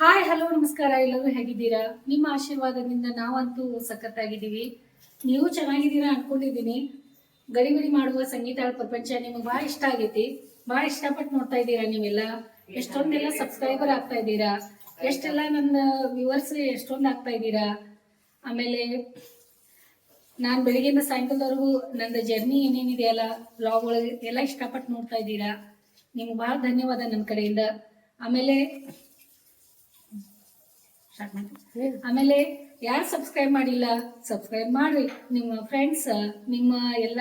Hi hello ನಮಸ್ಕಾರ ಎಲ್ಲರೂ ಹೇಗಿದ್ದೀರಾ? ನಿಮ್ಮ ಆಶೀರ್ವಾದದಿಂದ ನಾವಂತೂ ಸಖತ್ತಾಗಿದ್ದೀವಿ. ನೀವು ಚೆನ್ನಾಗಿದ್ದೀರಾ ಅನ್ಕೊಂಡಿದ್ದೀನಿ. ಗಡಿಬಿಡಿ ಮಾಡುವ ಸಂಗೀತ ಪ್ರಪಂಚ ನಿಮ್ಗೆ ಬಹಳ ಇಷ್ಟ ಆಗೈತಿ. ಬಹಳ ಇಷ್ಟಪಟ್ಟು ನೋಡ್ತಾ ಇದ್ದೀರಾ ನೀವೆಲ್ಲ? ಎಷ್ಟೊಂದೆಲ್ಲ ಸಬ್ಸ್ಕ್ರೈಬರ್ ಆಗ್ತಾ ಇದ್ದೀರಾ? ಎಷ್ಟೆಲ್ಲ ನನ್ನ ವ್ಯೂವರ್ಸ್ ಎಷ್ಟೊಂದು ಆಗ್ತಾ ಇದ್ದೀರಾ? ಆಮೇಲೆ ನಾನು ಬೆಳಿಗ್ಗೆಯಿಂದ ಸಾಯಂಕಾಲದವರೆಗೂ ನನ್ನ ಜರ್ನಿ ಏನೇನಿದೆಯಲ್ಲ ಬ್ಲಾಗ್ ಒಳಗೆ ಎಲ್ಲ ಇಷ್ಟಪಟ್ಟು ನೋಡ್ತಾ ಇದ್ದೀರಾ. ನಿಮ್ಗೆ ಬಹಳ ಧನ್ಯವಾದ ನನ್ನ ಕಡೆಯಿಂದ. ಆಮೇಲೆ ಸ್ಟಾರ್ಟ್ ಆಮೇಲೆ ಯಾರು ಸಬ್ಸ್ಕ್ರೈಬ್ ಮಾಡಿಲ್ಲ ಸಬ್ಸ್ಕ್ರೈಬ್ ಮಾಡ್ರಿ. ನಿಮ್ಮ ಫ್ರೆಂಡ್ಸ್ ನಿಮ್ಮ ಎಲ್ಲ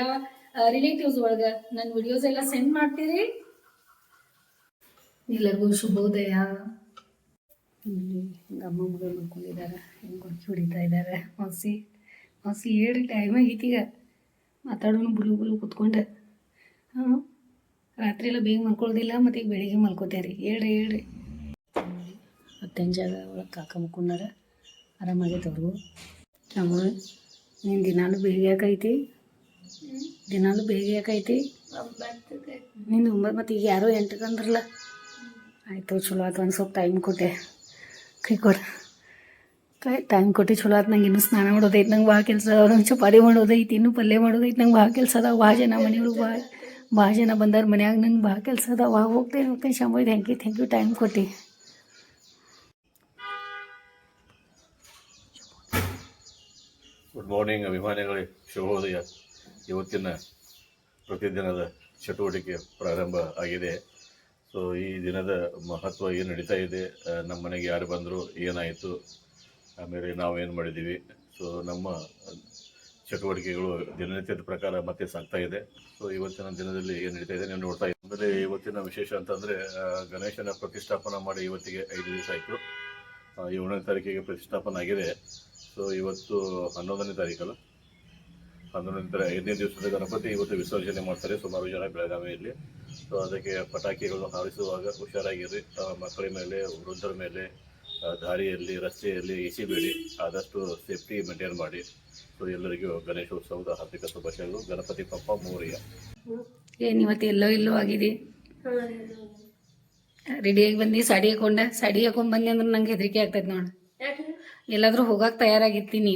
ರಿಲೇಟಿವ್ಸ್ ಒಳಗೆ ನನ್ನ ವಿಡಿಯೋಸ್ ಎಲ್ಲ ಸೆಂಡ್ ಮಾಡ್ತೀರಿ. ಎಲ್ಲರಿಗೂ ಶುಭೋದಯ. ಇಲ್ಲಿ ಅಮ್ಮ ಮಗ ಮಾಡ್ಕೊಂಡಿದ್ದಾರೆ ಹಿಂಗೆ ಹೊಡಿತಾ ಇದ್ದಾರೆ. ಮಾಸಿ ಮಾಸಿ ಹೇಳಿ ಟೈಮ್ ಆಗೈತೀಗ ಮಾತಾಡೋನು ಬುಲು ಬುಲು ಕುತ್ಕೊಂಡು. ಹಾಂ ರಾತ್ರಿ ಎಲ್ಲ ಬೇಗ ಮಲ್ಕೊಳ್ಳೋದಿಲ್ಲ ಮತ್ತು ಈಗ ಬೆಳಿಗ್ಗೆ ಮಲ್ಕೋತೇರಿ. ಹೇಳ್ರಿ ಹೇಳ್ರಿ. ಮತ್ತೇನು ಜಾಗ ಒಳಗೆ ಕಾಕ ಮುಕ್ಕೊಂಡಾರ ಆರಾಮಾಗೈತೆ ಅವ್ರಿಗೂ ನಮ್ಮ ನೀನು ದಿನಾಲು ಬೇಗ ಯಾಕೈತಿ? ದಿನಾಲು ಬೇಗ ಯಾಕೈತಿ? ನೀನು ಒಂಬತ್ತು ಮತ್ತು ಈಗ ಯಾರೋ ಎಂಟಕ್ಕೆ ಅಂದ್ರಲ್ಲ? ಆಯಿತು ಚಲೋ ಆಯ್ತು ಒಂದು ಸ್ವಲ್ಪ ಟೈಮ್ ಕೊಟ್ಟೆ. ಕೈ ಕೊಡ. ಕೈ ಟೈಮ್ ಕೊಟ್ಟು ಚಲೋ ಆಯ್ತು ನಂಗೆ ಇನ್ನೂ ಸ್ನಾನ ಮಾಡೋದೈತೆ. ನಂಗೆ ಭಾಳ ಕೆಲಸ ಒಂದು ಚಪಾತಿ ಮಾಡೋದೈತಿ. ಇನ್ನೂ ಪಲ್ಯ ಮಾಡೋದೈತೆ. ನಂಗೆ ಭಾಳ ಕೆಲಸ ಅದಾವ. ಭಾಳ ಜನ ಮನೆಯೊಳಗೆ ಭಾಳ ಭಾಳ ಜನ ಬಂದಾರ ಮನ್ಯಾಗ. ನಂಗೆ ಭಾಳ ಕೆಲಸ ಅದಾವ. ಹೋಗ್ತೇನೆ ಹೋಗ್ತೇನೆ. Shambha thank you thank you time ಕೊಟ್ಟು. ಗುಡ್ ಮಾರ್ನಿಂಗ್ ಅಭಿಮಾನಿಗಳೇ. ಶುಭೋದಯ. ಇವತ್ತಿನ ಪ್ರತಿದಿನದ ಚಟುವಟಿಕೆ ಪ್ರಾರಂಭ ಆಗಿದೆ. ಸೊ ಈ ದಿನದ ಮಹತ್ವ ಏನು ನಡೀತಾ ಇದೆ ನಮ್ಮ ಮನೆಗೆ ಯಾರು ಬಂದರು, ಏನಾಯಿತು, ಆಮೇಲೆ ನಾವು ಏನು ಮಾಡಿದ್ದೀವಿ. ಸೊ ನಮ್ಮ ಚಟುವಟಿಕೆಗಳು ದಿನನಿತ್ಯದ ಪ್ರಕಾರ ಮತ್ತೆ ಸಾಗ್ತಾ ಇದೆ. ಸೊ ಇವತ್ತಿನ ದಿನದಲ್ಲಿ ಏನು ನಡೀತಾ ಇದೆ, ನೀವು ನೋಡ್ತಾ ಇದ್ದೀವಿ ಆಮೇಲೆ ಇವತ್ತಿನ ವಿಶೇಷ ಅಂತಂದರೆ ಗಣೇಶನ ಪ್ರತಿಷ್ಠಾಪನಾ ಮಾಡಿ ಇವತ್ತಿಗೆ ಐದು ದಿವಸ ಆಯಿತು. ಏಳನೇ ತಾರೀಕಿಗೆ ಪ್ರತಿಷ್ಠಾಪನೆ ಆಗಿದೆ. ಸೊ ಇವತ್ತು ಹನ್ನೊಂದನೇ ತಾರೀಕಲ್ಲ? ಹನ್ನೊಂದನೇ ತಾರೀಕು ಐದನೇ ದಿವಸದ ಗಣಪತಿ ಇವತ್ತು ವಿಸರ್ಜನೆ ಮಾಡ್ತಾರೆ ಸುಮಾರು ಜನ ಬೆಳಗಾವಿಯಲ್ಲಿ. ಸೊ ಅದಕ್ಕೆ ಪಟಾಕಿಗಳು ಹಾರಿಸುವಾಗ ಹುಷಾರಾಗಿರಿ. ಮಕ್ಕಳ ಮೇಲೆ ವೃದ್ಧರ ಮೇಲೆ ದಾರಿಯಲ್ಲಿ ರಸ್ತೆಯಲ್ಲಿ ಇಸಿಬೇಡಿ ಆದಷ್ಟು ಸೇಫ್ಟಿ ಮೇಂಟೈನ್ ಮಾಡಿ. ಸೊ ಎಲ್ಲರಿಗೂ ಗಣೇಶೋತ್ಸವದ ಹಾರ್ದಿಕ ಶುಭಾಶಯಗಳು. ಗಣಪತಿ ಪಪ್ಪ ಮೋರಿಯ. ಏನು ಇವತ್ತು ಎಲ್ಲೋ ಇಲ್ಲೋ ಆಗಿದೆ? ರೆಡಿಯಾಗಿ ಬಂದು? ಸಾಡಿ ಹಾಕೊಂಡೆ? ಸಾಡಿ ಹಾಕೊಂಡ್ ಬಂದೆ ಅಂದ್ರೆ ನಂಗೆ ಹೆದರಿಕೆ ಆಗ್ತೈತೆ ನೋಡಿ. ಎಲ್ಲಾದ್ರೂ ಹೋಗಕ್ಕೆ ತಯಾರಾಗಿರ್ತೀನಿ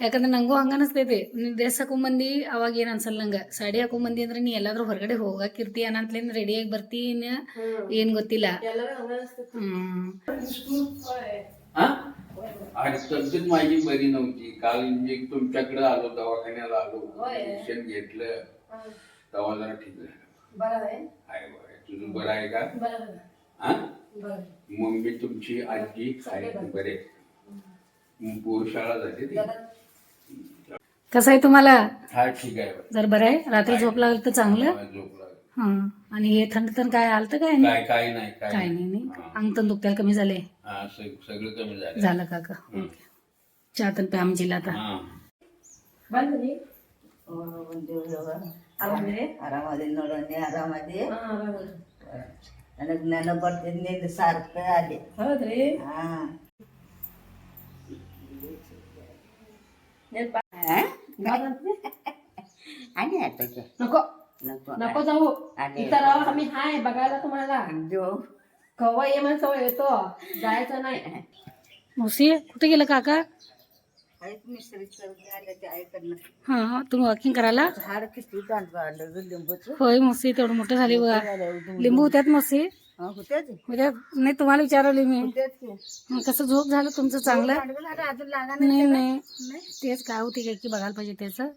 ಯಾಕಂದ್ರೆ ನಂಗೂ ಹಂಗ ಅನಿಸ್ತೈತಿ ನೀ ಡ್ರೆಸ್ ಹಾಕೊಂಬಂದಿ ಅವಾಗ ಏನು ಅನ್ಸಲ್ಲ ನಂಗೆ ಸಾಡಿ ಹಾಕೊಂಬಂದಿ ಅಂದ್ರೆ ನೀ ಎಲ್ಲಾದ್ರೂ ಹೊರಗಡೆ ಹೋಗಕ್ಕಿರ್ತೀಯ ಅನ್ನತ್ಲೇನ್ ರೆಡಿಯಾಗಿ ಬರ್ತೀನಿ ಏನ್ ಗೊತ್ತಿಲ್ಲ ಹ್ಮ್ हा? आणि तब्येत माझी बरी नव्हती काल म्हणजे तुमच्याकडे आलो दवाखान्याला आलो इंजेक्शन घेतलं तेव्हा जरा ठीक झालं आहे बरं आहे. तुझं बरं आहे का मम्मी तुमची आजी आहे बरे. पोरशाळा झाली ती. कसं आहे तुम्हाला? हा ठीक आहे. जर बरं आहे? रात्री झोप लागल तर चांगलं? आणि हे थंड थंड काय आलतं काय काय नाही काय नाही. नाही अंग तण दुखत्याला कमी झाले? सगळं कमी झालं. झालं का का चहा तण आमची आता आरामध्ये आरामध्ये आरामध्ये आणि ज्ञानोपार्जन सारखं आले. हौद रे. नको. नको. जाऊ. इथं राहू आम्ही हाय बघायला तुम्हाला. देऊ कवा ये म्हणून सवय येतो. जायचं नाही. मुसी कुठे गेलं काका? आहेत ऐकडनं हा तुम्ही वॉकिंग करायला? झाड किती दांड आलं ग लिंबूच? होय मुसी तेवढं मोठं झाली बघा. लिंबू होत्यात मुसी होत्याच होत्या नाही तुम्हाला विचारवली मी. होत्याच की. मग कसं झोप झालं तुमचं चांगलं? झालं अजून लागा नाही. नाही? तेच काय होती काय की बघायला पाहिजे त्याचं?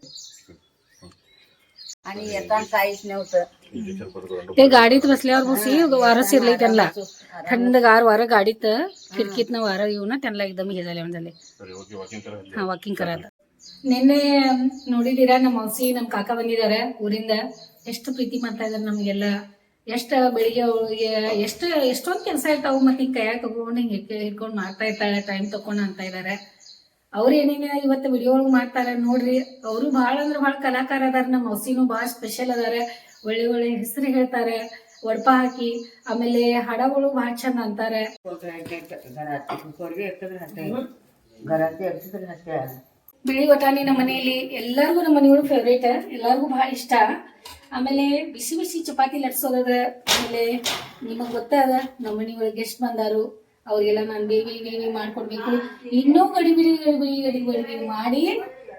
आणि येताना काहीच नव्हतं इंजेक्शन पडतो ते गाडीत बसल्यावर मुसी वारं शिरलंय त्यांना थंडगार वारं गाडीत खिडकीतनं वारं येऊन त्यांना एकदम हे झाले झाले ಸರಿ ಓಕೆ ವಾಕಿಂಗ್ ಕರ ಹಾ ವಾಕಿಂಗ್ ಕರಾತ ನಿನ್ನೆ ನೋಡಿದೀರಾ ನಮ್ಮ ಮೌಸಿ ನಮ್ಮ ಕಾಕ ಬಂದಿದ್ದಾರೆ ಊರಿಂದ ಎಷ್ಟು ಪ್ರೀತಿ ಮಾಡ್ತಾ ಇದಾರೆ ನಮಗೆಲ್ಲ ಎಷ್ಟು ಬೆಳಿಗ್ಗೆ ಅವ್ಳಿಗೆ ಎಷ್ಟು ಎಷ್ಟೊಂದು ಕೆಲಸ ಇರ್ತಾವ ಮತ್ತೆ ಹಿಂಗೆ ಕೈಯಾಗ ತಗೊಂಡು ಹಿಂಗೆ ಹಿಡ್ಕೊಂಡು ಮಾಡ್ತಾ ಇರ್ತಾಳೆ ಟೈಮ್ ತಕೊಂಡು ಅಂತ ಇದ್ದಾರೆ ಅವ್ರ ಏನೇನ ಇವತ್ತ ವಿಡಿಯೋ ಒಳಗ್ ಮಾಡ್ತಾರ ನೋಡ್ರಿ. ಅವರು ಬಹಳ ಅಂದ್ರೆ ಬಹಳ ಕಲಾಕಾರ ಅದಾರ ನಮ್ಮ ಮೌಸಿನೂ ಬಹಳ ಸ್ಪೆಷಲ್ ಅದಾರ. ಒಳ್ಳೆ ಒಳ್ಳೆ ಹೆಸರು ಹೇಳ್ತಾರೆ, ಒಡಪ ಹಾಕಿ, ಆಮೇಲೆ ಹಡಗಳು ಭಾಳ ಚಂದ ಅಂತಾರೆ. ಬಿಳಿ ವಟಾಣಿ ನಮ್ಮ ಮನೆಯಲ್ಲಿ ಎಲ್ಲಾರ್ಗು ನಮ್ಮ ಮನೆಯವರು ಫೇವ್ರೇಟ್ ಎಲ್ಲರಿಗೂ ಬಹಳ ಇಷ್ಟ. ಆಮೇಲೆ ಬಿಸಿ ಬಿಸಿ ಚಪಾತಿ ಲಟ್ಸೋದದ, ಆಮೇಲೆ ನಿಮಗೆ ಗೊತ್ತಾದ ನಮ್ಮ ಮನೆಯೊಳಗೆ ಗೆಸ್ಟ್ ಬಂದಾರು. ಅವ್ರಿಗೆಲ್ಲ ನಾನು ಬೇವಿ ಬೇವಿ ಮಾಡ್ಕೊಡ್ಬೇಕು ಇನ್ನೂ ಗಡಿಬಿಡಿ ಗಡಿಬಿಡಿ ಗಡಿ ಗಡಿಬಿಡಿ ಮಾಡಿ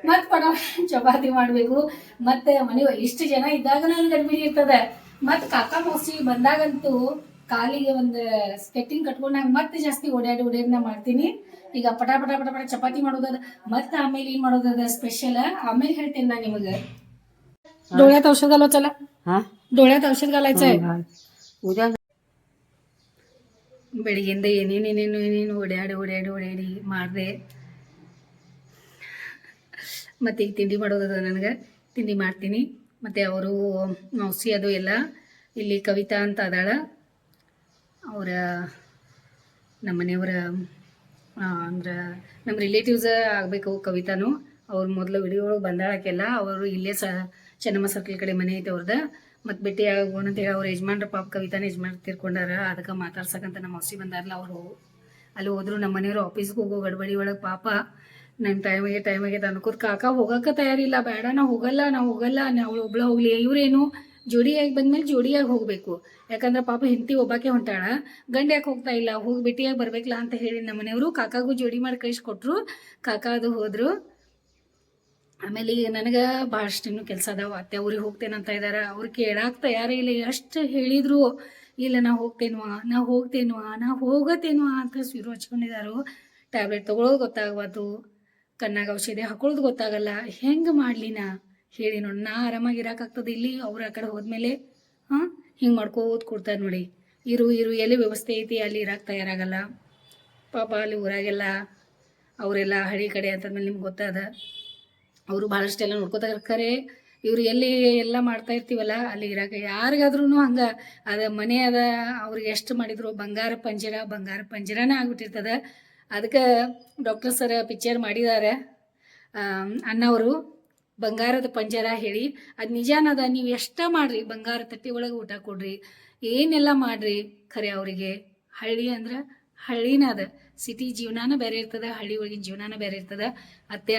ಮತ್ತೆ ಪಡ ಚಪಾತಿ ಮಾಡಬೇಕು ಮತ್ತೆ ಮನೆಯೊಳಗೆ ಇಷ್ಟು ಜನ ಇದ್ದಾಗ ನಾನು ಗಡಿಬಿಡಿ ಇರ್ತದೆ ಮತ್ತೆ ಕಾಕ ಮೋಸಿ ಬಂದಾಗಂತೂ ಕಾಲಿಗೆ ಒಂದು ಸ್ಕೆಟ್ಟಿಂಗ್ ಕಟ್ಕೊಂಡಾಗ ಮತ್ತೆ ಜಾಸ್ತಿ ಓಡಾಡಿ ಓಡಾಡಿ ನಾ ಮಾಡ್ತೀನಿ ಈಗ ಪಟ ಪಟ ಪಟ ಪಟ ಚಪಾತಿ ಮಾಡೋದದ ಮತ್ತೆ ಆಮೇಲೆ ಏನ್ ಮಾಡೋದದ ಸ್ಪೆಷಲ್ ಆಮೇಲೆ ಹೇಳ್ತೇನೆ ನಾ ನಿಮಗೆ डोळ्यात औषध घालो चला हा डोळ्यात औषध घालायचंय उद्या ಬೆಳಿಗ್ಗೆಯಿಂದ ಏನೇನೇನೇನು ಏನೇನು ಓಡಾಡಿ ಓಡಾಡಿ ಓಡಾಡಿ ಮಾಡಿದೆ. ಮತ್ತು ಈಗ ತಿಂಡಿ ಮಾಡೋದದ ನನಗೆ. ತಿಂಡಿ ಮಾಡ್ತೀನಿ. ಮತ್ತು ಅವರು ಮೌಸಿ ಅದು ಎಲ್ಲ, ಇಲ್ಲಿ ಕವಿತಾ ಅಂತ ಅದಾಳ. ಅವರ ನಮ್ಮ ಮನೆಯವರ ಅಂದ್ರೆ ನಮ್ಮ ರಿಲೇಟಿವ್ಸ್ ಆಗಬೇಕು ಕವಿತಾನು. ಅವ್ರು ಮೊದಲು ವಿಡಿಯೋ ಒಳಗೆ ಬಂದಾಳಕ್ಕೆಲ್ಲ, ಅವರು ಇಲ್ಲೇ ಸ, ಚೆನ್ನಮ್ಮ ಸರ್ಕಲ್ ಕಡೆ ಮನೆ ಐತೆ ಅವ್ರದ್ದು ಮತ್ತು ಭೇಟಿ ಆಗೋಣ ಅಂತೇಳಿ ಅವ್ರ ಯಜಮಾನ್ರ ಪಾಪ ಕವಿತಾನ ಯಜಮಾನ್ ತೀರ್ಕೊಂಡಾರ, ಅದಕ್ಕೆ ಮಾತಾಡ್ಸಕ್ಕಂತ ನಮ್ಮ ಹಸಿ ಬಂದಾರಲ್ಲ ಅವರು. ಅಲ್ಲಿ ಹೋದ್ರು ನಮ್ಮ ಮನೆಯವರು ಆಫೀಸ್ಗೆ ಹೋಗೋ ಗಡ್ಬಡಿ ಒಳಗೆ ಪಾಪ ನನ್ನ ಟೈಮಿಗೆ ಟೈಮಿಗೆ ಅನ್ಕೋತ ಕಾಕ ಹೋಗಕ್ಕೆ ತಯಾರಿಲ್ಲ, ಬೇಡ ನಾವು ಹೋಗಲ್ಲ ನಾವು ಹೋಗಲ್ಲ ಅವಳು ಒಬ್ಳ ಹೋಗ್ಲಿ, ಇವ್ರೇನು ಜೋಡಿಯಾಗಿ ಬಂದ್ಮೇಲೆ ಜೋಡಿಯಾಗಿ ಹೋಗಬೇಕು. ಯಾಕಂದ್ರೆ ಪಾಪ ಹೆಂಡತಿ ಒಬ್ಬಾಕೆ ಹೊಂಟಾಳ, ಗಂಡ ಯಾಕೆ ಹೋಗ್ತಾ ಇಲ್ಲ, ಹೋಗಿ ಭೇಟಿಯಾಗಿ ಬರ್ಬೇಕಲ್ಲ ಅಂತ ಹೇಳಿ ನಮ್ಮ ಮನೆಯವರು, ಕಾಕಾಗೂ ಜೋಡಿ ಮಾಡಿ ಕಳಿಸ್ಕೊಟ್ರು ಕಾಕ ಅದು ಹೋದ್ರು. ಆಮೇಲೆ ಈಗ ನನಗೆ ಭಾಳಷ್ಟು ಇನ್ನೂ ಕೆಲಸ ಅದಾವ. ಅತ್ತೆ ಅವ್ರಿಗೆ ಹೋಗ್ತೇನೆ ಅಂತ ಇದ್ದಾರೆ ಅವ್ರು ಕೇಳಾಕ ತಯಾರೇ ಇಲ್ಲ. ಎಷ್ಟು ಹೇಳಿದ್ರು, ಇಲ್ಲ, ನಾ ಹೋಗ್ತೇನ್ವಾ ನಾ ಹೋಗ್ತೇನ್ವಾ, ನಾ ಹೋಗತ್ತೇನ್ವಾ ಅಂತ ಶುರು ಹಚ್ಕೊಂಡಿದ್ದಾರೋ ಟ್ಯಾಬ್ಲೆಟ್ ತೊಗೊಳೋದು ಗೊತ್ತಾಗಬಾರ್ದು ಕಣ್ಣಾಗ ಔಷಧಿ ಹಾಕೊಳ್ಳೋದು ಗೊತ್ತಾಗಲ್ಲ. ಹೆಂಗೆ ಮಾಡಲಿ ನಾ? ಹೇಳಿ ನೋಡಿ. ನಾ ಆರಾಮಾಗಿ ಇಲ್ಲಿ. ಅವ್ರು ಆ ಕಡೆ ಹೋದ್ಮೇಲೆ, ಹಾಂ, ಹಿಂಗೆ ಮಾಡ್ಕೋತ ಕೊಡ್ತಾರೆ ನೋಡಿ. ಇರು ಇರು, ಎಲ್ಲಿ ವ್ಯವಸ್ಥೆ ಐತಿ, ಅಲ್ಲಿ ಇರಕ್ಕೆ ತಯಾರಾಗಲ್ಲ. ಪಾಪ ಅಲ್ಲಿ ಊರಾಗೆಲ್ಲ, ಅವರೆಲ್ಲ ಹಳ್ಳಿ ಕಡೆ ಅಂತಂದ್ಮೇಲೆ ನಿಮ್ಗೆ ಗೊತ್ತದ. ಅವರು ಭಾಳಷ್ಟೆಲ್ಲ ನೋಡ್ಕೋತಾ ಇರ್ತಾರೆ ಇವ್ರು ಎಲ್ಲಿ ಎಲ್ಲ ಮಾಡ್ತಾ ಇರ್ತೀವಲ್ಲ, ಅಲ್ಲಿ ಇರಾಕ ಯಾರಿಗಾದ್ರೂ ಹಂಗೆ, ಅದ ಮನೆ ಅದ, ಅವ್ರಿಗೆ ಎಷ್ಟು ಮಾಡಿದ್ರು, ಬಂಗಾರ ಪಂಜರ, ಬಂಗಾರ ಪಂಜರನೇ ಆಗ್ಬಿಟ್ಟಿರ್ತದ. ಅದಕ್ಕೆ ಡಾಕ್ಟರ್ ಸರ್ ಪಿಕ್ಚರ್ ಮಾಡಿದ್ದಾರೆ ಅಣ್ಣವರು, ಬಂಗಾರದ ಪಂಜರ ಹೇಳಿ, ಅದು ನಿಜಾನದ ನೀವು ಎಷ್ಟ ಮಾಡ್ರಿ, ಬಂಗಾರ ತಟ್ಟಿ ಒಳಗೆ ಊಟ ಕೊಡ್ರಿ, ಏನೆಲ್ಲ ಮಾಡ್ರಿ, ಖರೆ ಅವರಿಗೆ, ಹಳ್ಳಿ ಅಂದ್ರೆ ಹಳ್ಳಿನ ಅದ. ಸಿಟಿ ಜೀವನಾನ ಬೇರೆ ಇರ್ತದ, ಹಳ್ಳಿ ಒಳಗಿನ ಜೀವನಾನ ಬೇರೆ ಇರ್ತದ. ಅತ್ಯ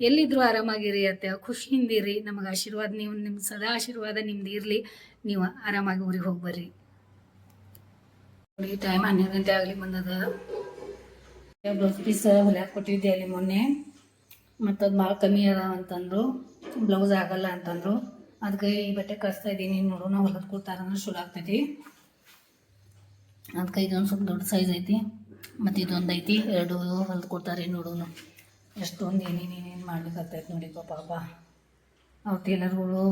ಎಲ್ಲಿದ್ರು ಆರಾಮಾಗಿರಿ ಖುಷಿಯಿಂದ ಖುಷಿಯಿಂದಿರಿ ನಮಗೆ ಆಶೀರ್ವಾದ, ನೀವು ನಿಮ್ಮ ಸದಾ ಆಶೀರ್ವಾದ ನಿಮ್ದು ಇರಲಿ. ನೀವು ಆರಾಮಾಗಿ ಊರಿಗೆ ಹೋಗಿ ಬರ್ರಿ. ಟೈಮ್ ಹನ್ನೆರಡು ಗಂಟೆ ಆಗಲಿ ಬಂದದ. ಬ್ಲೌಸ್ ಪೀಸ್ ಹೊಲ್ಯಾಕೆ ಕೊಟ್ಟಿದ್ದೆ ಅಲ್ಲಿ ಮೊನ್ನೆ. ಮತ್ತು ಅದು ಭಾಳ ಕಮ್ಮಿ ಅದ ಅಂತಂದರು. ಬ್ಲೌಸ್ ಆಗಲ್ಲ ಅಂತಂದರು. ಅದಕ್ಕೆ ಈ ಬಟ್ಟೆ ಕಳಿಸ್ತಾ ಇದ್ದೀನಿ. ನೋಡೋಣ ಹೊಲದ ಕೊಡ್ತಾರಂದ್ರೆ ಶುರು ಆಗ್ತೈತಿ. ಅದಕ್ಕೆ ಇದೊಂದು ಸ್ವಲ್ಪ ದೊಡ್ಡ ಸೈಜ್ ಐತಿ. ಮತ್ತು ಇದೊಂದು ಐತಿ. ಎರಡು ಹೊಲ್ದು ಕೊಡ್ತಾರೆ ನೋಡೋಣ. ಎಷ್ಟೊಂದು ಏನೇನು ಏನೇನು ಮಾಡ್ಲಿಕ್ಕೆ ನೋಡಿ ಪಾಪ ಅವ್ರ ಟೇಲರ್ಗಳು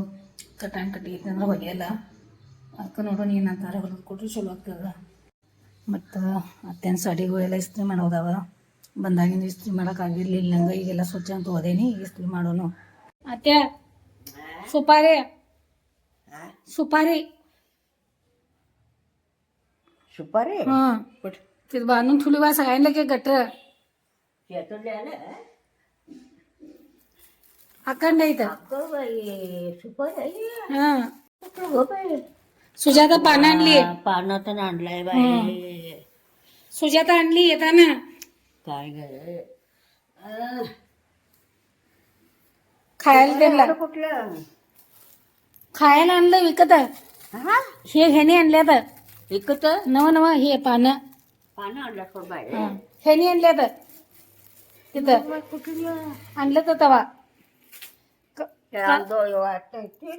ಕಟಾಂಗ್ ಕಟ್ಟಿ ಅಂದ್ರೆ ಹೊಲಿಯಲ್ಲ ಅದಕ್ಕೆ ನೋಡೋಣ ಏನಂತಾರೆ ಹೊಲದು ಕೊಟ್ಟರು ಚಲೋ ಆಗ್ತದ ಮತ್ತು ಅತ್ತೇನ ಸಾಡಿಗಳೆಲ್ಲ ಇಸ್ತ್ರಿ ಮಾಡೋದವ ಬಂದಾಗಿಂದ ಇಸ್ತ್ರಿ ಮಾಡೋಕ್ಕಾಗಿರ್ಲಿಲ್ಲ ನಂಗೆ ಈಗೆಲ್ಲ ಸ್ವಚ್ಛ ಅಂತ ಹೋದೇನಿ ಈಗ ಇಸ್ತ್ರಿ ಮಾಡೋನು ಅತ್ಯ ಸುಪಾರಿ ಸುಪಾರಿ सुपारी हां तिथं बांधून ठेवली बा सगळ्यांना की गटर शेतातले आले अखंड इथं. अगं बाई सुपारी आई हां. कुठं गं बाई. सुजाता पानं आणली पानं तर आणलाय बाई. सुजाता आणली येताना काय ग? खायला त्यांना. कुठलं? खायला आणलं विकत. हा? हे ह्याने आणल्यात विकत? नव नव हे पानं. पानं आणलं बाई. हां. ह्याने आणल्यात तिथं कुठलं? आणलं तर तवा. क-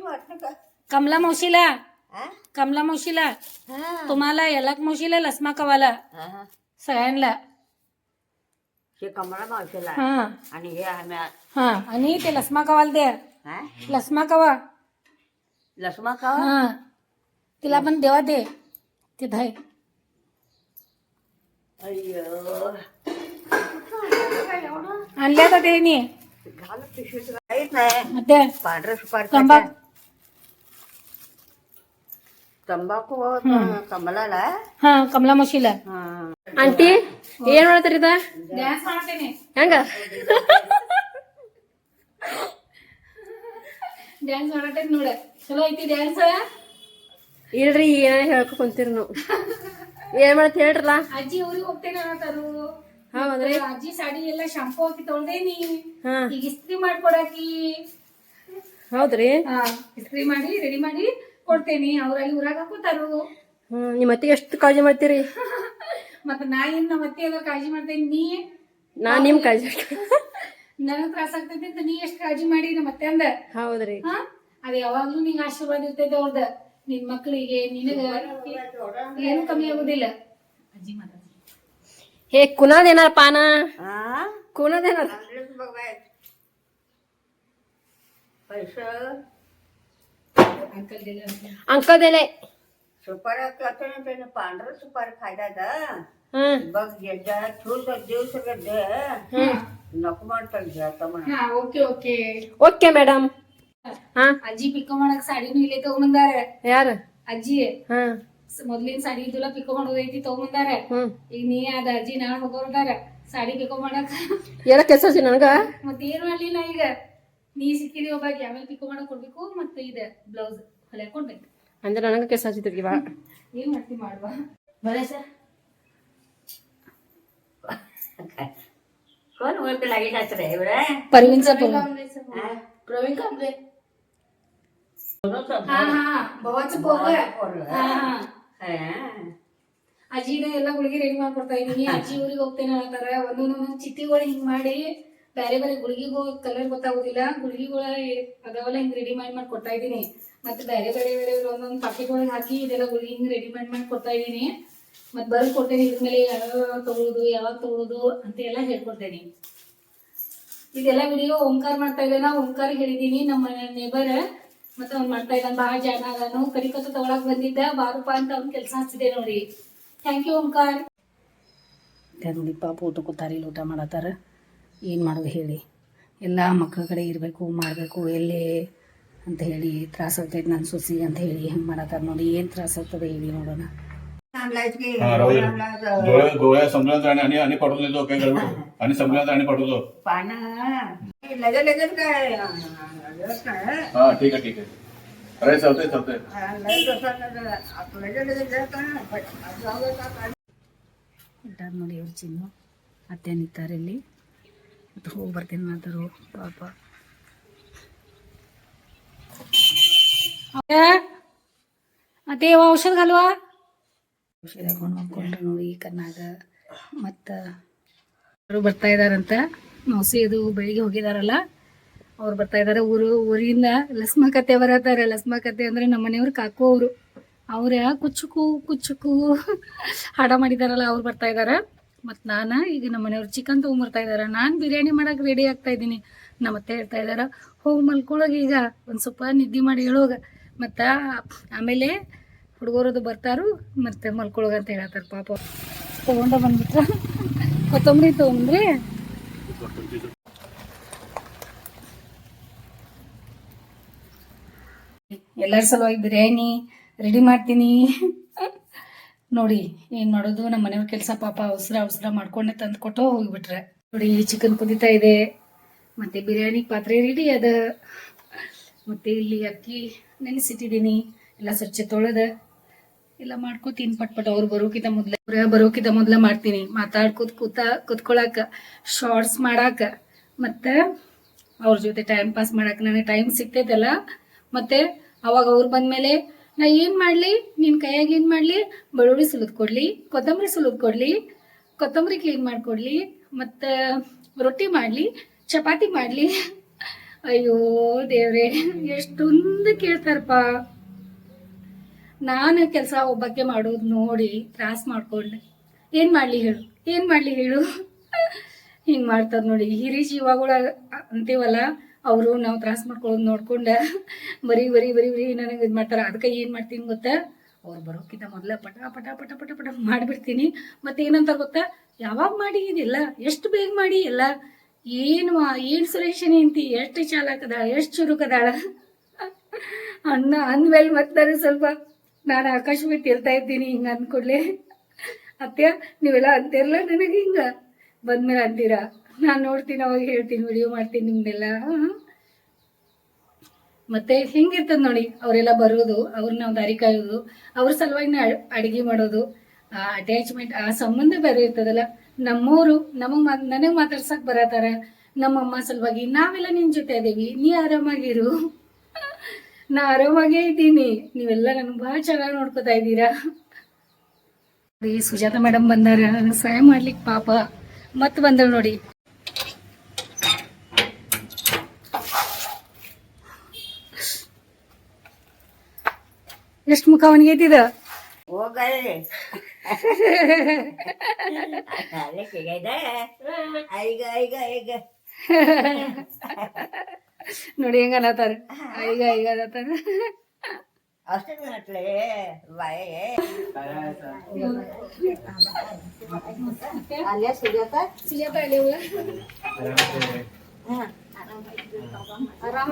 वाटतं का? कमला मावशीला? हा? कमला मावशीला? हा. तुम्हाला यलाक मावशीला लसमा कवाला? हा. सगळ्यांना हे मावशीला. हां. आणि हे आम्ही हां. आणि ते लसमा कवाला द्या. हा? लसमा कवा? लसमा का हां. तिला पण देवा दे. ते धाय अय्यो. आणल्या तर त्यांनी. झालं पिशवीत काहीच नाही त्या पांढरं सुपारी तंबाख ತಂಬಾಕು ಕಮಲಾಲ ಹಾ ಕಮಲಾ ಮಶೀಲ ಆಂಟಿ ಏನ್ ಮಾಡತ್ತೀರಿ ಇದ ಡ್ಯಾನ್ಸ್ ಮಾಡ್ತೇನೆ ಹೆಂಗ ಡ್ಯಾನ್ಸ್ ಮಾಡತ್ತೇನೆ ನೋಡ ಚಲೋ ಐತಿ ಡ್ಯಾನ್ಸ್ ಇಲ್ರಿ ಏನ ಹೇಳ್ಕೊ ಕುಂತೀರಿ ನಾವು ಏನ್ ಮಾಡತ್ ಹೇಳ್ರಲ್ಲ ಅಜ್ಜಿ ಊರಿಗೆ ಹೋಗ್ತೇನೆ ಅನ್ನತ್ತಾರು ಹೌದ್ರಿ ಅಜ್ಜಿ ಸಾಡಿ ಎಲ್ಲ ಶಾಂಪೂ ಹಾಕಿ ತೊಳ್ದೇನಿ. ಈಗ ಇಸ್ತ್ರಿ ಮಾಡ್ಕೊಡಾಕಿ. ಹೌದ್ರಿ? ಹಾ ಇಸ್ತ್ರಿ ಮಾಡಿ ರೆಡಿ ಮಾಡಿ ಕೊಡ್ತೇನಿ. ಅವ್ರಲ್ಲಿ ಊರಾಗ ಹಾಕೋತಾರು ನಿಮ್ಮ ಅತ್ತಿಗೆ ಎಷ್ಟು ಕಾಳಜಿ ಮಾಡ್ತೀರಿ? ಮತ್ತ ನಾ ಏನ್ ನಮ್ಮ ಅತ್ತೆ ಅದ್ರ ಕಾಳಜಿ ಮಾಡ್ತೇನಿ? ನೀ? ನಾ ನಿಮ್ ಕಾಳಜಿ ನನಗ್ ತ್ರಾಸ ಆಗ್ತೈತಿ ಅಂತ ನೀ ಎಷ್ಟ್ ಕಾಳಜಿ ಮಾಡಿ ನಮ್ಮ ಅತ್ತೆ ಅಂದ. ಹೌದ್ರಿ. ಅದ ಯಾವಾಗ್ಲೂ ನಿಂಗ ಆಶೀರ್ವಾದ ಇರ್ತೈತೆ ಅವ್ರದ ನಿನ್ ಮಕ್ಕಳಿಗೆ ನಿನಗ ಏನು ಕಮ್ಮಿ ಆಗುದಿಲ್ಲ. ಅಜ್ಜಿ हे कुणा देणार पान? कुणा देणार? पैसे? अंकल दिले अंकल पांढर सुपारी खायला बघ जे तर देऊ दे. Okay okay. Okay madam. हा. आजी पिकं म्हणत साडी नेली तर म्हणणार यार. आजी हा. ಮೊದ್ಲಿನ ಸಾಡಿ ಇದ್ದಿಲ್ಲ ಪಿಕೋ ಮಾಡೋದೈತಿ ತಗೊಂಬಂದಾರ ಹ್ಮ್ ಈಗ ನೀ ಅದ ಅಜ್ಜಿ ನಾಳೆ ಹೋಗೋರ್ದಾರ ಸಾಡಿ ಪಿಕೋ ಮಾಡಕ್ ಎಲ್ಲ ಕೆಲಸ ನನಗ ಮತ್ತೆ ಏನ್ ಮಾಡ್ಲಿ ನಾ ಈಗ ನೀ ಸಿಕ್ಕಿದಿ ಒಬ್ಬಾಕಿ ಆಮೇಲೆ ಪಿಕೋ ಮಾಡಕ್ ಕೊಡ್ಬೇಕು ಮತ್ತೆ ಇದೆ ಬ್ಲೌಸ್ ಹೊಲ್ಯಾಕ್ ಕೊಡ್ಬೇಕು ಅಂದ್ರೆ ನನಗ ಕೆಲಸ ಹಚ್ಚಿದ್ರಿ ಬಾ ಏನ್ ಮಾಡ್ತಿ ಮಾಡುವ बरं सर कोण ओळख लागेल रे एवढं परवीनचा प्रवीण कांबळे हा हा भावाचं पोग ಹಾ ಹಾ ಅಜ್ಜಿನ ಎಲ್ಲ ಗುಳಿಗೆ ರೆಡಿ ಮಾಡ್ಕೊಡ್ತಾ ಇದೀನಿ ಅಜ್ಜಿ ಊರಿಗೆ ಹೋಗ್ತೇನೆ ಅಂತಾರೆ. ಒಂದೊಂದೊಂದು ಚಿತ್ತಿಗಳು ಹಿಂಗ್ ಮಾಡಿ ಬೇರೆ ಬೇರೆ ಗುಳಿಗೆಗಳು ಕಲರ್ ಗೊತ್ತಾಗೋದಿಲ್ಲ. ಗುಳಿಗೆಗಳ ಅದಾವೆಲ್ಲ ಹಿಂಗ್ ರೆಡಿ ಮಾಡಿ ಮಾಡಿ ಕೊಡ್ತಾ ಇದೀನಿ ಮತ್ತೆ ಬೇರೆ ಬೇರೆ ಬೇರೆ ಒಂದೊಂದು ಪಾಕೆಟ್ಗಳಿಗೆ ಹಾಕಿ ಇದೆಲ್ಲ ಗುಳಿಗೆ ಹಿಂಗ್ ರೆಡಿ ಮಾಡಿ ಮಾಡಿ ಕೊಡ್ತಾ ಇದೀನಿ ಮತ್ತೆ ಬರ್ದು ಕೊಡ್ತೇನೆ ಇದ್ರ ಮೇಲೆ ಯಾವಾಗ ತಗೊಳ್ಳೋದು ಯಾವಾಗ ತಗೊಳ್ಳೋದು ಅಂತ ಎಲ್ಲ ಹೇಳ್ಕೊಡ್ತೇನೆ. ಇದೆಲ್ಲ ವಿಡಿಯೋ ಓಂಕಾರ ಮಾಡ್ತಾ ಇದ್ದಾನ. ಓಂಕಾರ ಹೇಳಿದೀನಿ ನಮ್ಮ ನೇಬರ್ ಮತ್ತೆ ಅವ್ನ್ ಮಾಡ್ತಾ ಇದ್ದಾನ ಬಾ ಜಾಣ ಅದಾನು ಕರಿಕತ್ತ ತಗೊಳಕ್ ಬಂದಿದ್ದ ಬಾರಪ್ಪ ಅಂತ ಅವ್ನ ಕೆಲಸ ಹಚ್ಚಿದೆ ನೋಡಿ. Thank you Omkar. ನೋಡಿ ಪಾಪ ಊಟ ಕೂತಾರಿ ಊಟ ಮಾಡತ್ತಾರ. ಏನು ಮಾಡೋದು ಹೇಳಿ. ಎಲ್ಲ ಮಕ್ಕಳ ಕಡೆ ಇರಬೇಕು, ಮಾಡಬೇಕು, ಎಲ್ಲಿ ಅಂತ ಹೇಳಿ, ತ್ರಾಸ ಆಗ್ತೈತೆ ನನ್ನ ಸುಸಿ ಅಂತ ಹೇಳಿ ಹೆಂಗೆ ಮಾಡತ್ತಾರ ನೋಡಿ, ಏನು ತ್ರಾಸ ಆಗ್ತದೆ ಹೇಳಿ ನೋಡೋಣ. आणलायच की हा, राहू दे. आणला तर डोळे डोळ्या समजून आणि आणि आणि पडून देतो काय गडबड आणि समजून आणि पडतो पानं लगेच लगेच काय लगेच काय हा ठीक आहे ठीक आहे अरे चालतंय चालतंय लगेच असं लगेच लगेच काय काय ಇಟ್ಟಾರ ನೋಡಿ ಅವ್ರ ಚಿನ್ನು ಅತ್ತೆ ನಿಂತಾರೆ ಇಲ್ಲಿ ಮತ್ತು ಹೋಗಿ ಬರ್ತೀನಿ ಮಾತಾರು ಪಾಪ ಅತ್ತೆ ಯಾವ ಔಷಧ ಅಲ್ವಾ ನೋಡ್ಕೊಂಡ್ರೆ ನೋಡಿ ಕನ್ನಾಗ ಮತ್ತು ಅವರು ಬರ್ತಾ ಇದ್ದಾರಂತ ಮೌಸಿ ಅದು ಬೆಳಿಗ್ಗೆ ಹೋಗಿದಾರಲ್ಲ ಅವ್ರು ಬರ್ತಾ ಇದ್ದಾರೆ ಊರು ಊರಿಂದ ಲಸ್ಮ ಕತೆ ಬರತ್ತಾರೆ. ಲಸ್ಮ ಕತೆ ಅಂದ್ರೆ ನಮ್ಮ ಮನೆಯವ್ರು ಕಾಕು ಅವರು. ಅವ್ರ ಕುಚ್ಚುಕು ಕುಚ್ಚುಕು ಹಾಡ ಮಾಡಿದಾರಲ್ಲ ಅವ್ರು ಬರ್ತಾ ಇದ್ದಾರೆ ಮತ್ತು ನಾನು ಈಗ ನಮ್ಮ ಮನೆಯವ್ರು ಚಿಕನ್ ತೊಗೊಂಬರ್ತಾ ಇದ್ದಾರೆ ನಾನು ಬಿರಿಯಾನಿ ಮಾಡಕ್ಕೆ ರೆಡಿ ಆಗ್ತಾ ಇದ್ದೀನಿ. ನಮ್ಮ ಅತ್ತೆ ಹೇಳ್ತಾ ಇದ್ದಾರೆ ಹೋಗಿ ಮಲ್ಕೊಳಗೆ ಈಗ ಒಂದು ಸ್ವಲ್ಪ ನಿದ್ದೆ ಮಾಡಿ ಹೇಳೋಗ. ಮತ್ತು ಆಮೇಲೆ ಹುಡುಗರದು ಬರ್ತಾರು, ಮತ್ತೆ ಮಲ್ಕೊಳಗ ಅಂತ ಹೇಳತ್ತಾರ ಪಾಪ ತಗೊಂಡ ಬಂದ್ಬಿಟ್ರ. ಕೊತ್ತಂಬರಿ ತೊಗೊಂಡ್ರಿ ಎಲ್ಲರ ಸಲುವಾಗಿ ಬಿರಿಯಾನಿ ರೆಡಿ ಮಾಡ್ತೀನಿ. ನೋಡಿ, ಏನು ಮಾಡೋದು? ನಮ್ಮ ಮನೆಯವ್ರ ಕೆಲಸ ಪಾಪ ಅವಸರ ಅವಸರ ಮಾಡ್ಕೊಂಡೆ ತಂದು ಕೊಟ್ಟು ಹೋಗಿಬಿಟ್ರೆ. ನೋಡಿ ಚಿಕನ್ ಕುದಿತಾ ಇದೆ. ಮತ್ತು ಬಿರಿಯಾನಿ ಪಾತ್ರೆ ರೆಡಿ ಅದ. ಮತ್ತು ಇಲ್ಲಿ ಅಕ್ಕಿ ನೆನೆಸಿಟ್ಟಿದ್ದೀನಿ ಎಲ್ಲ ಸ್ವಚ್ಛ ತೊಳೆದ. ಎಲ್ಲ ಮಾಡ್ಕೋತೀನಿ ಪಟ್ ಪಟ್. ಅವ್ರು ಬರೋಕಿಂತ ಮೊದ್ಲ ಬರೋಕಿಂತ ಮೊದ್ಲ ಮಾಡ್ತೀನಿ. ಮಾತಾಡ್ಕೋತ ಕೂತ ಕುತ್ಕೊಳಕ ಶಾರ್ಟ್ಸ್ ಮಾಡಾಕ, ಮತ್ತ ಅವ್ರ ಜೊತೆ ಟೈಮ್ ಪಾಸ್ ಮಾಡಾಕ ನನಗೆ ಟೈಮ್ ಸಿಗ್ತೈತಲ್ಲ. ಮತ್ತೆ ಅವಾಗ ಅವ್ರು ಬಂದ್ಮೇಲೆ, ನಾ ಏನು ಮಾಡ್ಲಿ? ನಿನ್ನ ಕೈಯಾಗ ಏನು ಮಾಡ್ಲಿ? ಬಳ್ಳುಳ್ಳಿ ಸುಲಿದ್ ಕೊಡ್ಲಿ, ಕೊತ್ತಂಬರಿ ಸುಲಿದ್ ಕೊಡ್ಲಿ, ಕೊತ್ತಂಬರಿ ಕ್ಲೀನ್ ಮಾಡ್ಕೊಡ್ಲಿ ಮತ್ತ ರೊಟ್ಟಿ ಮಾಡಲಿ, ಚಪಾತಿ ಮಾಡಲಿ. ಅಯ್ಯೋ ದೇವ್ರೆ, ಎಷ್ಟೊಂದು ಕೇಳ್ತಾರಪ್ಪ. ನಾನು ಕೆಲಸ ಒಬ್ಬಕ್ಕೆ ಮಾಡೋದು ನೋಡಿ ತ್ರಾಸ ಮಾಡ್ಕೊಂಡೆ. ಏನು ಮಾಡಲಿ ಹೇಳು? ಏನು ಮಾಡಲಿ ಹೇಳು? ಹಿಂಗೆ ಮಾಡ್ತಾರೆ ನೋಡಿ. ಹಿರಿ ಜೀವಗಳ ಅಂತೀವಲ್ಲ, ಅವರು ನಾವು ತ್ರಾಸ ಮಾಡ್ಕೊಳ್ಳೋದು ನೋಡ್ಕೊಂಡೆ. ಬರೀ ಬರೀ ಬರೀ ಬರೀ ನನಗೆ ಇದು ಮಾಡ್ತಾರೆ. ಅದಕ್ಕೆ ಏನು ಮಾಡ್ತೀನಿ ಗೊತ್ತಾ? ಅವ್ರು ಬರೋಕ್ಕಿಂತ ಮೊದಲ ಪಟ ಪಟ ಪಟ ಪಟ ಪಟ ಮಾಡಿಬಿಡ್ತೀನಿ. ಮತ್ತೆ ಏನಂತ ಗೊತ್ತಾ? ಯಾವಾಗ ಮಾಡಿ ಇದೆಲ್ಲ. ಎಷ್ಟು ಬೇಗ ಮಾಡಿ ಎಲ್ಲ ಏನು ಏನು ಸುರೇಶನ್ ಅಂತಿ ಎಷ್ಟು ಚಾಲಕದ ಎಷ್ಟು ಚುರುಕದಾಳ? ಅಣ್ಣ, ಅಂದ್ಮೇಲೆ ಮತ್ತೆ ಸ್ವಲ್ಪ ನಾನು ಆಕಾಶ ಬಿಟ್ಟು ಇರ್ತಾ ಇದ್ದೀನಿ, ಹಿಂಗ ಅಂದ್ಕೊಡ್ಲೆ ಅತ್ಯ ನೀವೆಲ್ಲ ಅಂತಿರ್ಲ ನನಗೆ ಹಿಂಗ? ಬಂದ್ಮೇಲೆ ಅಂತೀರಾ? ನಾನು ನೋಡ್ತೀನಿ, ಅವಾಗ ಹೇಳ್ತೀನಿ ವಿಡಿಯೋ ಮಾಡ್ತೀನಿ ನಿಮ್ದೆಲ್ಲ ಮತ್ತೆ ಹಿಂಗಿರ್ತದ ನೋಡಿ, ಅವರೆಲ್ಲ ಬರೋದು ಅವ್ರು ನಾವು ದಾರಿ ಕಾಯೋದು, ಅವ್ರ ಸಲುವಾಗಿ ನಾ ಅಡಿಗೆ ಮಾಡೋದು, ಆ ಅಟ್ಯಾಚ್ಮೆಂಟ್ ಆ ಸಂಬಂಧ ಬೇರೆ ಇರ್ತದಲ್ಲ. ನಮ್ಮವರು ನಮಗ್ ನನಗ್ ಮಾತಾಡ್ಸಕ್ ಬರತಾರ ನಮ್ಮಮ್ಮ ಸಲುವಾಗಿ, ನಾವೆಲ್ಲ ನಿನ್ ಜೊತೆ ಅದೇವಿ ನೀ ಆರಾಮಾಗಿರು. ನಾ ಆರಾಮಾಗೇ ಇದ್ದೀನಿ. ನೀವೆಲ್ಲ ನನ್ಗೆ ಬಹಳ ಚೆನ್ನಾಗಿ ನೋಡ್ಕೋತಾ ಇದ್ದೀರಾ? ಈ ಸುಜಾತ ಮೇಡಮ್ ಬಂದಾರ ನನಗೆ ಸಹಾಯ ಮಾಡ್ಲಿಕ್ಕೆ ಪಾಪ. ಮತ್ ಬಂದಳು ನೋಡಿ. ಎಷ್ಟು ಮುಖ ಅವನಿಗೆ ಹೋಗಲ್ಲ ಈಗ ಈಗ ಈಗ. ಅನ್ನತಾರ ಅಷ್ಟೇ ನಟ್ಲೆ ಬಾಯ್. ಅಲ್ಲೇ ಸಿಗತ್ತ? ಸುಜಾತ ಅಲ್ಲಿ ಅವ್ಳ. ಆರಾಮ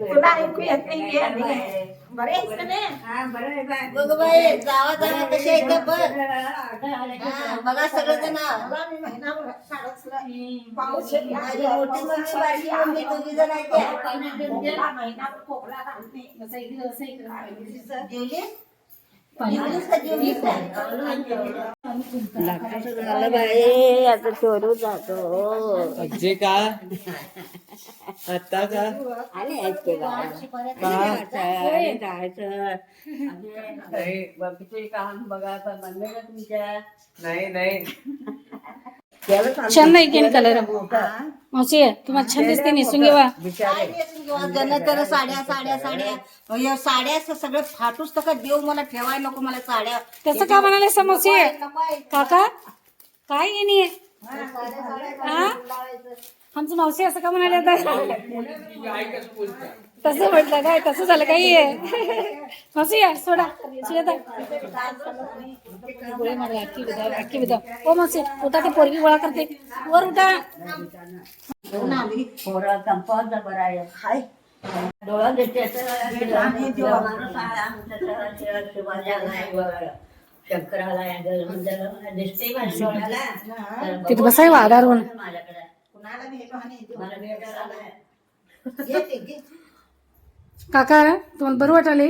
तुला ऐकू येत नाही बरे बघ बाई जावा जरा कशी आहे का बघ हा, बघा सगळं जण पाऊस माझी मोठी मम्मी बारकी मम्मी दोघी जण आहेत त्या. जेवली? बाई आता चोरू जातो जे का? आता का आले आहेत बाकीचे काम बघा आता म्हणले का तुमच्या नाही नाही छंद आहे की कलर मावशी तुम्हाला छंद दिसते नेसून घेवा जण तर साड्या साड्या साड्या. साड्या सगळं फाटूच तर देव मला ठेवाय नको मला साड्या. तसं का म्हणाले समोसे काका काय येणे? हा आमचं मावशी असं का म्हणाले आता? तसं म्हटलं काय तसं झालं काही मावशी या सोडा. सुजाता. गोळी मारला अक्की बिदा अक्की बिदा ओ उठा ते पोरगी गोळा करते. वर उठा. आहे डोळा देते शंकराला दिसते तिथं बसाय आधारवून माझ्याकडे कुणाला काका तुम्हाला बरं वाटाले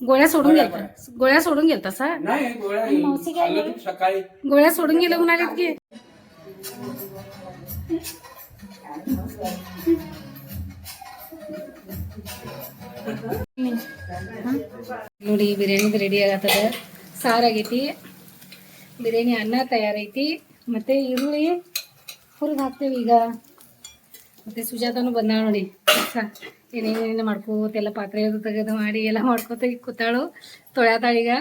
गोळ्या सोडून गेलता गोळ्या सोडून गेलता सा नाही गोळ्या मावशी काय आलो तू सकाळी गोळ्या सोडून गेले म्हणाले की ನೋಡಿ ಬಿರಿಯಾನಿ ರೆಡಿ ಆಗತ್ತದ ಸಾರು ಆಗೈತಿ ಬಿರಿಯಾನಿ ಅನ್ನ ತಯಾರೈತಿ ಮತ್ತೆ ಈರುಳ್ಳಿ ಹುರಿದು ಹಾಕ್ತೇವೆ ಈಗ ಮತ್ತೆ ಸುಜಾತನು ಬಂದಾಳ ನೋಡಿ ಸ- ಏನೇನೇನು ಮಾಡ್ಕೋತ ಎಲ್ಲ ಪಾತ್ರೆ ಅದು ತೆಗೆದು ಮಾಡಿ ಎಲ್ಲ ಮಾಡ್ಕೋತ ಕೂತಾಳು. ತೊಳ್ಯಾತಾಳ ಈಗ.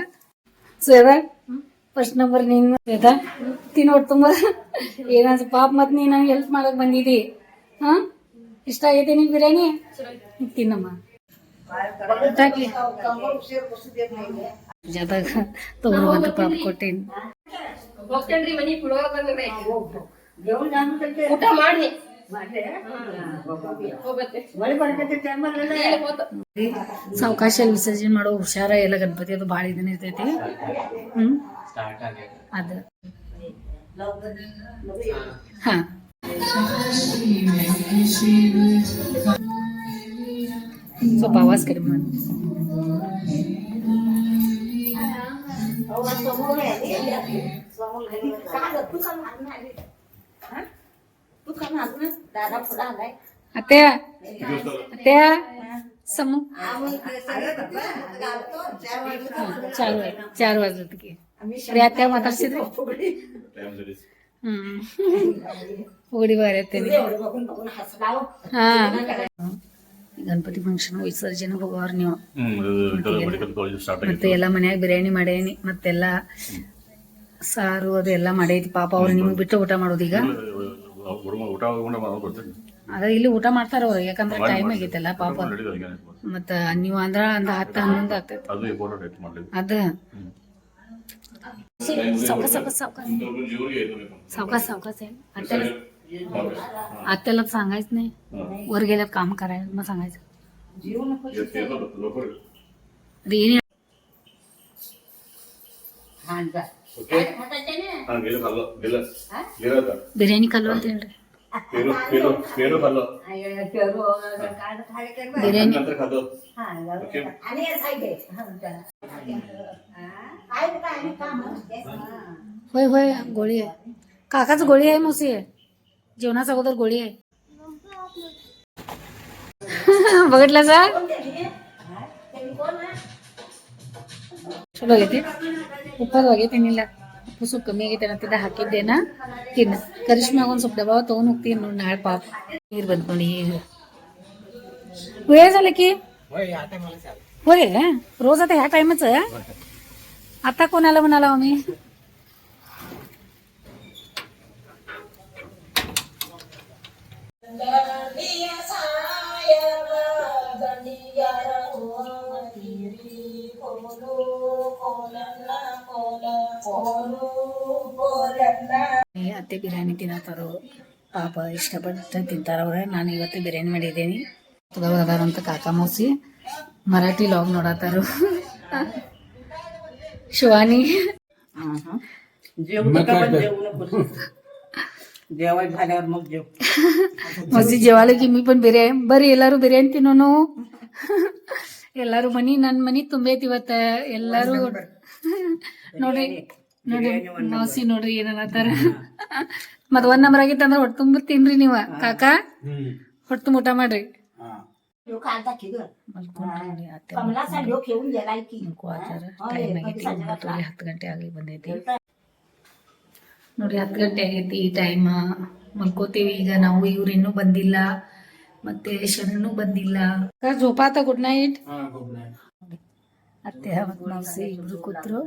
ಶ್ವೇತ? ಫಸ್ಟ್ ನಂಬರ್ ನೀನು. ಸ್ವೇದ ತಿನ್ ತುಂಬ. ಏನಾದ್ ಪಾಪ ಮತ್ ನೀನು ನಂಗೆ ಹೆಲ್ಪ್ ಮಾಡಕ್ ಬಂದಿದಿ. ಹಾ? ಇಷ್ಟ ಆಗೈತೆ ನಿನ್ ಬಿರಿಯಾನಿ? ತಿನ್ನಮ್ಮ. ಜದಾಗ ಪಾಪ ಕೊಟ್ಟೇನಿ. ಊಟ ಮಾಡಿ ಮಳೆ ಬರ್ತೈತೆ time ಅಲ್ಲೆಲ್ಲ. ಸಾವಕಾಶ ವಿಸರ್ಜನೆ ಮಾಡೋ ಹುಷಾರ ಎಲ್ಲ ಗಣಪತಿ ಅದು ಭಾಳ ಇದನ್ನ ಇರ್ತೈತಿ ಹ್ಮ್ ಅದ ಹಾ ಸ್ವಲ್ಪ ಆವಾಜ್ ಕಡಿಮೆ ಮಾಡಿ अहो, तू का मागणं? दादा पुढं आलाय. ಅತ್ತೆ ಅತ್ತೆ समू आम्ही सगळं घालतो. चार वाजता. चार वाज चार वाजलं की ಬರೀ ಅತ್ತೆ ಮಾತಾಡ್ಸಿದ್ರು ಟೈಮ್ ಸರಿ ಹ್ಮ್ फुगडी बरे त्यांनी एवढं बघून बघून हसलाव. हा ಗಣಪತಿ ಫಂಕ್ಷನ್ ವಿಸರ್ಜನೆ ಹೋಗೋರು ನೀವು ಹ್ಮ್ ಮೆಡಿಕಲ್ ಕಾಲೇಜ್ ಸ್ಟಾರ್ಟ್ ಮತ್ತೆ ಆಗಿತ್ತು ಎಲ್ಲ ಮನ್ಯಾಗ ಬಿರಿಯಾನಿ ಮಾಡೇನಿ ಮತ್ತೆಲ್ಲ ಸಾರು ಅದು ಎಲ್ಲ ಮಾಡೈತಿ ಪಾಪ ಅವ್ರು ನಿಮಗೆ ಬಿಟ್ಟು ಊಟ ಮಾಡೋದೀಗ ಊಟ ಊಟ ಮಾಡ್ಕೊಂಡು ಬರ್ತೀನಿ ಅದ ಇಲ್ಲಿ ಊಟ ಮಾಡ್ತಾರ ಅವ್ರು ಯಾಕಂದ್ರೆ ಟೈಮ್ ಆಗೈತಲ್ಲ ಪಾಪ ನಡೀತದೆ ಮತ್ತು ನೀವು ಅಂದ್ರ ಅಂದ ಹತ್ತು ಹನ್ನೊಂದು ಆಗ್ತೈತಿ ಅದು ಇಂಪಾರ್ಟೆಂಟ್ ಐತೆ ಮಾಡಲಿ ಅದ ಸಾವ್ಕಾಸ್ ಸಾವ್ಕಾಸ್ सावकाश सावकाश सावकाश आहे आत्याला आत्याला सांगायचं नाही वर गेल्यात काम करायला मग सांगायचं अरे येणे हा जा बिर्याणी हा खाल्लं होतं बिर्याणी. होय होय गोळी आहे. काकाच गोळी आहे मोसी आहे. जेवणाचा अगोदर गोळी आहे. बघितलं सर? चलो हे? हा, ते कोण आहे? ಚಲೋ ಆಗೈತಿ ಉಪ್ಪದು ಆಗೈತೇನಿಲ್ಲ ಉಪ್ಪು ಸ್ವಲ್ಪ ಕಮ್ಮಿ ಆಗೈತೆ ಅನ್ನತ್ತಿದ್ದ ಹಾಕಿದ್ದೇನ ತಿನ್ನ ಕರಿಷ್ಮ್ಯಾಗ ಒಂದು ಸ್ವಲ್ಪ ಡಬ್ಬ ತೊಗೊಂಡ್ ಹೋಗ್ತೀನಿ ನೋಡಿ ನಾಳೆ ಪಾಪ ನೀರು ಬಂದ್ ನೋಡಿ ಈಗ वेळ झाला की होय रोज आता ह्या टाइमच आता कोणाला म्हणाला आम्ही ಅತ್ತೆ ಬಿರಿಯಾನಿ ತಿನ್ನತ್ತಾರು ಪಾಪ ಇಷ್ಟಪಟ್ಟು ತಿಂತಾರವ್ರೆ ನಾನು ಇವತ್ತು ಬಿರಿಯಾನಿ ಮಾಡಿದ್ದೀನಿ ಅದಾರಂತ ಕಾಕ ಮೋಸಿ ಮರಾಠಿ ಲಾಗ್ ನೋಡತ್ತಾರು ಶಿವಾನಿ जेव नका पण जेवू नको जेवाय झाल्यावर मग जेव ಮೋಸಿ जेवायला की मी पण ಬಿರಿಯಾನಿ ಬರ್ರಿ ಎಲ್ಲಾರು ಬಿರಿಯಾನಿ ತಿನ್ನೋನು ಎಲ್ಲಾರು ಮನಿ ನನ್ನ ಮನಿ ತುಂಬೈತಿ ಇವತ್ತ ಎಲ್ಲಾರು ನೋಡ್ರಿ ನೋಡಿ ಮೌಸಿ ನೋಡ್ರಿ ಏನನ್ನತ್ತಾರ ಮತ್ ಒಂದ್ ನಂಬರ್ ಆಗಿತ್ತು ಅಂದ್ರೆ ತುಂಬ ತಿನ್ರಿ ನೀವ ಕಾಕ. ಹೊಟ್ಟೆ ತುಂಬ ಊಟ ಮಾಡ್ರಿ. ಹತ್ತು ಗಂಟೆ ಆಗಿ ಬಂದೈತಿ. ನೋಡಿ ಹತ್ತು ಗಂಟೆ ಆಗೈತಿ ಈ ಟೈಮ್ ಮಲ್ಕೋತೀವಿ ಈಗ ನಾವು ಇವ್ರು ಇನ್ನು ಬಂದಿಲ್ಲ. ಮತ್ತೆ ಶರಣು ಬಂದಿಲ್ಲ. ಜೋಪಾತ ಗುಡ್ ನೈಟ್. Good night. ಅತ್ತೆ ಮತ್ತು ಮಾವಸಿ ಇಬ್ರು ಕೂತ್ರು.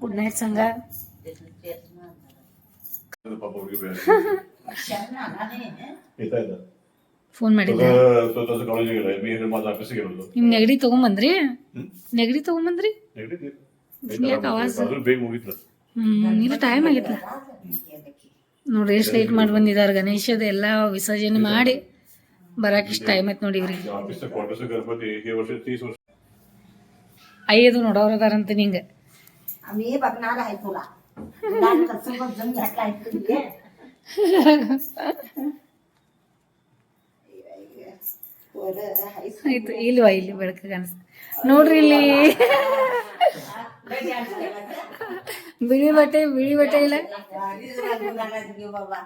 ಗುಡ್ ನೈಟ್ ಸಂಘ ಫೋನ್ ಮಾಡಿದ್ದೆ? ನೆಗಡಿ ತಗೊಂಬಂದ್ರಿ? ನೆಗಡಿ ತಗೊಂಬಂದ್ರಿ? ಯಾಕೆ ಇದು ಟೈಮ್ ಆಗಿತ್ತ ನೋಡ್ರಿ ಎಷ್ಟು ಲೇಟ್ ಮಾಡಿ ಬಂದಿದ್ದಾರೆ ಗಣೇಶದ ಎಲ್ಲ ವಿಸರ್ಜನೆ. ಮಾಡಿ. ಬರಾಕ್ ಇಷ್ಟ ಟೈಮ್ ಆಯ್ತು ನೋಡಿ ಇವ್ರಿಗೆ ऑफिसचं क्वार्टरचं गणपती हे वर्ष तीस वर्ष ಐದು ನೋಡೋರ್ ಅದಾರಂತ ನಿಂಗೆ आम्ही बघणार आहे तुला तुला कसं बघून घातलाय तुझे ಆಯ್ತು ಇಲ್ವಾ ಇಲ್ಲಿ ಬೆಳಕ ಕಾಣಿಸ್ ನೋಡ್ರಿ ಇಲ್ಲಿ ಬಿಳಿ ಬಟ್ಟೆ ಬಿಳಿ ಬಟ್ಟೆ ಇಲ್ಲ बाबा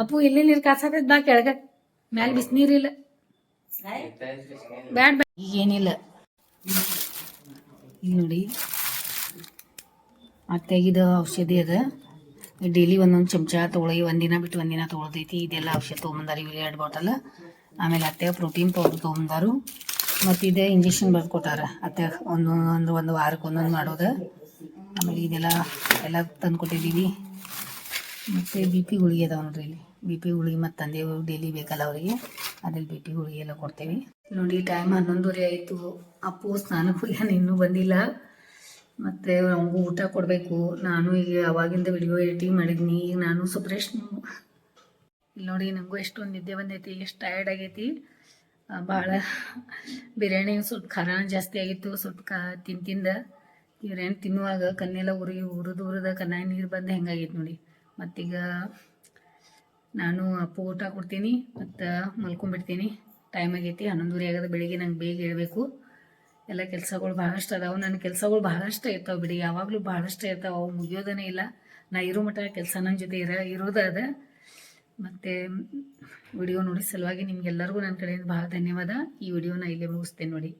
ಅಪ್ಪು ಇಲ್ಲಿ ನೀರು ಕಾಸತೈತ್ ಬಾ ಕೆಳಗ ಮ್ಯಾಲ ಬಿಸಿನೀರಿಲ್ಲ ಬ್ಯಾಡ್ ಬ್ಯಾಡ್. ಈಗ ಏನಿಲ್ಲ. ಇಲ್ಲಿ ನೋಡಿ. ಅತ್ತೆಗಿದ ಔಷಧಿ ಅದ. ಡೈಲಿ ಒಂದೊಂದು ಚಮಚ ತೊಗೊಳಿ. ಒಂದಿನ ಬಿಟ್ಟು ಒಂದಿನ ತೊಗೊಳ್ತೈತಿ. ಇದೆಲ್ಲ ಔಷಧ ತೊಗೊಂಬಂದಾರ ಇವ್ರು ಎರಡು ಬಾಟಲ್. ಆಮೇಲೆ ಅತ್ತೆ ಪ್ರೋಟೀನ್ ಪೌಡರ್ ತೊಗೊಂಬಂದಾರು. ಮತ್ತು ಇದೇ ಇಂಜೆಕ್ಷನ್ ಬರ್ದು ಕೊಟ್ಟಾರ. ಅತ್ತೆ ಒಂದೊಂದು ಒಂದು ಒಂದು ವಾರಕ್ಕೆ ಒಂದೊಂದು ಮಾಡೋದು. ಆಮೇಲೆ ಇದೆಲ್ಲ ಎಲ್ಲ ತಂದು ಕೊಟ್ಟಿದ್ದೀವಿ. ಮತ್ತು ಬಿ ಪಿ ಗುಳಿಗೆ ಅದಾವೆ ನೋಡ್ರಿ ಇಲ್ಲಿ. ಬಿ ಪಿ ಗುಳಿಗೆ ಮತ್ತು ತಂದೆವು ಡೈಲಿ ಬೇಕಲ್ಲ ಅವರಿಗೆ. ಅದ್ರಲ್ಲಿ ಬಿ ಪಿ ಗುಳಿಗೆ ಎಲ್ಲ ಕೊಡ್ತೇವೆ. ನೋಡಿ ಟೈಮ್ ಹನ್ನೊಂದುವರೆ ಆಯಿತು. ಅಪ್ಪು ಸ್ನಾನ ಹೋಗ್ಯಾನ ಇನ್ನೂ ಬಂದಿಲ್ಲ. ಮತ್ತು ಅವನಿಗೂ ಊಟ ಕೊಡಬೇಕು. ನಾನು ಈಗ ಅವಾಗಿಂದ ವಿಡಿಯೋ ಎಡಿಟಿಂಗ್ ಮಾಡಿದ್ನಿ. ಈಗ ನಾನು ಸ್ವಲ್ಪ ರೆಸ್ಟ್ ಇಲ್ಲಿ ನೋಡಿ ನನಗೂ ಎಷ್ಟೊಂದು ನಿದ್ದೆ ಬಂದೈತಿ. ಎಷ್ಟು ಟಯರ್ಡ್ ಆಗೈತಿ. ಭಾಳ ಬಿರಿಯಾನಿ ಸ್ವಲ್ಪ ಖಾರ ಜಾಸ್ತಿ ಆಗಿತ್ತು. ಸ್ವಲ್ಪ ಕಾ, ತಿಂತಿಂದ. ತಿಂದ ಬಿರಿಯಾನಿ ತಿನ್ನುವಾಗ ಕನ್ನೆಲ್ಲ ಉರಿ, ಉರಿದು, ಉರಿದ ಕನ್ನಾಯಿ ನೀರು ಬಂದು ಹೆಂಗಾಗೈತೆ ನೋಡಿ. ಮತ್ತೀಗ ನಾನು ಅಪ್ಪು ಊಟ ಕೊಡ್ತೀನಿ, ಮತ್ತು ಮಲ್ಕೊಂಡ್ಬಿಡ್ತೀನಿ. ಟೈಮ್ ಆಗೈತಿ ಹನ್ನೊಂದುವರೆ ಆಗದ ಬೆಳಿಗ್ಗೆ ನಂಗೆ ಬೇಗ ಹೇಳ್ಬೇಕು. ಎಲ್ಲ ಕೆಲಸಗಳು ಭಾಳಷ್ಟು ಅದಾವೆ. ನನ್ನ ಕೆಲಸಗಳು ಭಾಳಷ್ಟು ಇರ್ತಾವೆ ಬಿಡಿ. ಯಾವಾಗಲೂ ಭಾಳಷ್ಟು ಇರ್ತಾವೆ. ಅವು ಮುಗಿಯೋದೇ ಇಲ್ಲ. ನಾ ಇರೋ ಮಟ್ಟ ಕೆಲಸ ನನ್ನ ಜೊತೆ ಇರ, ಇರೋದು ಅದ. ಮತ್ತು ವಿಡಿಯೋ ನೋಡಿ ಸಲುವಾಗಿ ನಿಮ್ಗೆಲ್ಲರಿಗೂ ನನ್ನ ಕಡೆಯಿಂದ ಭಾಳ ಧನ್ಯವಾದ. ಈ ವಿಡಿಯೋನ ಇಲ್ಲೇ ಮುಗಿಸ್ತೇನೆ ನೋಡಿ.